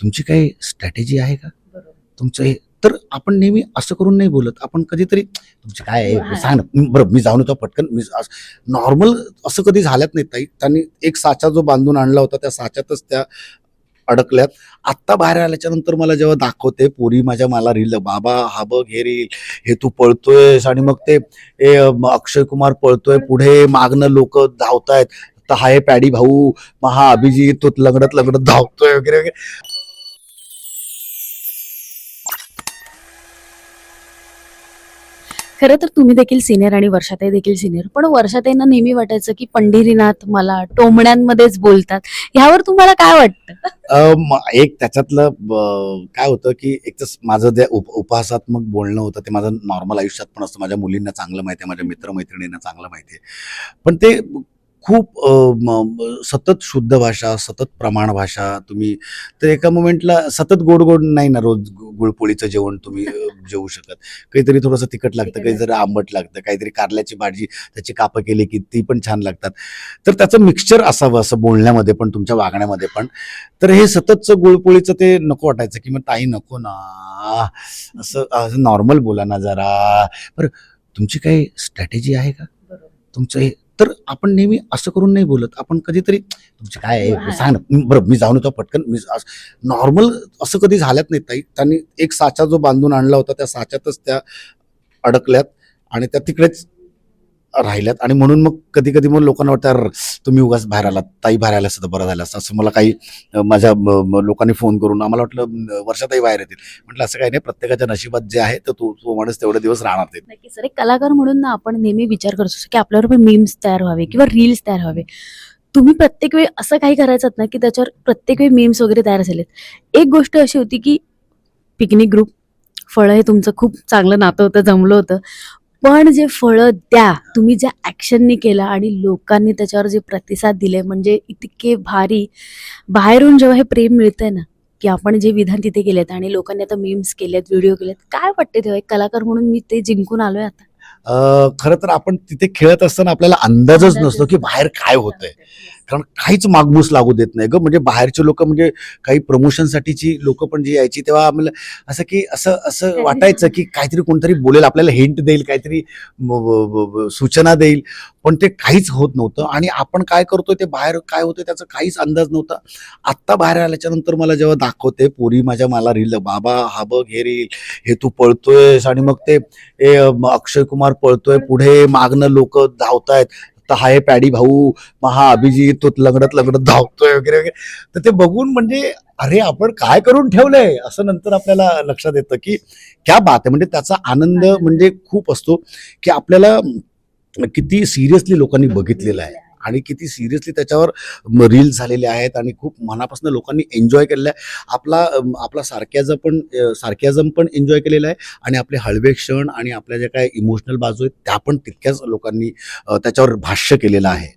तुमची काही स्ट्रॅटेजी आहे का? तुमचं हे तर आपण नेहमी असं करून नाही बोलत. आपण कधीतरी तुमचे काय आहे? सांग ना. बरं मी जाऊन येतो पटकन. मी नॉर्मल असं कधी झाल्यात नाही ताई. त्यांनी एक साचा जो बांधून आणला होता त्या साच्यातच त्या अडकल्यात. आत्ता बाहेर आल्याच्यानंतर मला जेव्हा दाखवते पोरी माझ्या मला रील बाबा हा बघ हे रील. हे तू पळतोयस. आणि मग ते ए, म, अक्षय कुमार पळतोय. पुढे मागणं लोक धावतायत. तर हा हे पॅडी भाऊ मग हा अभिजित तो लंगडत लंगडत धावतोय वगैरे वगैरे. खरं तर तुम्ही देखील सिनियर आणि वर्षाताई देखील सिनियर पण वर्षाताईंना नेहमी वाटायचं की पंढरीनाथ मला टोमण्यांमध्येच बोलतात. ह्यावर तुम्हाला काय वाटतं? एक त्याच्यातलं काय होतं की एक तर माझं जे उप उपहासात्मक बोलणं होतं ते माझं नॉर्मल आयुष्यात पण असतं. माझ्या मुलींना चांगलं माहिती आहे माझ्या मित्रमैत्रिणींना चांगलं माहिती आहे. पण ते खूप सतत शुद्ध भाषा सतत प्रमाण भाषा तुम्ही तर एका मोमेंटला सतत गोड गोड नाही ना रोज गुळपोळीचं जेवण तुम्ही जेवू शकत. काहीतरी थोडंसं तिखट लागतं काहीतरी आंबट लागतं काहीतरी कारल्याची भाजी त्याची कापं केली की ती पण छान लागतात. तर त्याचं मिक्सचर असावं असं बोलण्यामध्ये पण तुमच्या वागण्यामध्ये पण. तर हे सततचं गुळपोळीचं ते नको वाटायचं की मग ताई नको ना असं असं नॉर्मल बोला ना जरा. बरं तुमची काही स्ट्रॅटेजी आहे का? तुमचं हे आपण नेहमी असं करून नाही बोलत आपण कधीतरी तुमचे काय आहे? हा. सांग ना बरं मी जाऊन येतो पटकन मी नॉर्मल असं कधी झाल्यात नाही ताई त्यांनी एक साचा जो बांधून आणला होता त्या साच्यातच त्या अडकल्यात आणि त्या तिकडेच राहिल्यात. आणि म्हणून मग कधी कधी मग लोकांना वाटतं "अरे, तुम्ही उगाच बाहेर आलात ताई बाहेर आल्या असतं तर बरं झालं असतं. असं मला काही माझ्या लोकांनी फोन करून आम्हाला वाटलं वर्षातही वर्षाताई बाहेर येतील. म्हटलं असं काही नाही प्रत्येकाच्या नशिबात जे आहे तर तो तो माणूस तेवढे दिवस राहणार ते. नक्की सर एक कलाकार म्हणून ना आपण नेहमी विचार करत असतो की आपल्यावर पण मीम्स तयार व्हावे किंवा रील्स तयार व्हावे. तुम्ही प्रत्येक वेळी असं काही करायचं ना की त्याच्यावर प्रत्येक वेळी मीम्स वगैरे तयार झालेत. एक गोष्ट अशी होती की पिकनिक ग्रुप फळं हे तुमचं खूप चांगलं नातं होतं जमलं होतं. पण जे फळं द्या तुम्ही ज्या ॲक्शननी केलं आणि लोकांनी त्याच्यावर जे प्रतिसाद दिले म्हणजे इतके भारी बाहेरून जेव्हा हे प्रेम मिळतंय ना की आपण जे विधान तिथे केलेत आणि लोकांनी आता मीम्स केलेत व्हिडिओ केलेत काय वाटते तेव्हा? एक कलाकार म्हणून मी ते जिंकून आलोय आता. खरं तर आपण तिथे खेळत असताना आपल्याला अंदाजच नसतो की बाहेर काय होतंय. कारण काहीच मागमूस लागू देत नाही ग. म्हणजे बाहेरचे लोक म्हणजे काही प्रमोशनसाठीची लोक पण जी यायची तेव्हा आम्हाला असं की असं असं वाटायचं की काहीतरी कोणतरी बोलेल आपल्याला हिंट देईल काहीतरी सूचना देईल. पण ते काहीच होत नव्हतं आणि आपण काय करतोय ते बाहेर काय होतं त्याचा काहीच अंदाज नव्हता. आत्ता बाहेर आल्याच्यानंतर मला जेव्हा दाखवते पोरी माझ्या मला रील बाबा हा बघ हे रील हे तू पळतोयस. आणि मग ते अक्षय कुमार पळतोय पुढे मागणं लोक धावतायत. तर हा हे पॅडी भाऊ मग हा अभिजित तो लंगडत लंगडत धावतोय वगैरे वगैरे. तर ते बघून म्हणजे अरे आपण काय करून ठेवलंय? असं नंतर आपल्याला लक्षात येतं की क्या बात आहे. म्हणजे त्याचा आनंद. म्हणजे खूप असतो की आपल्याला किती सिरियसली लोकांनी बघितलेलं आहे. आणि किती सिरियसली त्याच्यावर रील्स झालेले आहेत आणि खूप मनापासून लोकांनी एन्जॉय केलेलं आहे. आपला आपला सारख्याजम पण सारख्याजम पण एन्जॉय केलेला आहे आणि आपले हळवे क्षण आणि आपल्या ज्या काय इमोशनल बाजू आहेत त्या पण तितक्याच लोकांनी त्याच्यावर भाष्य केलेलं आहे.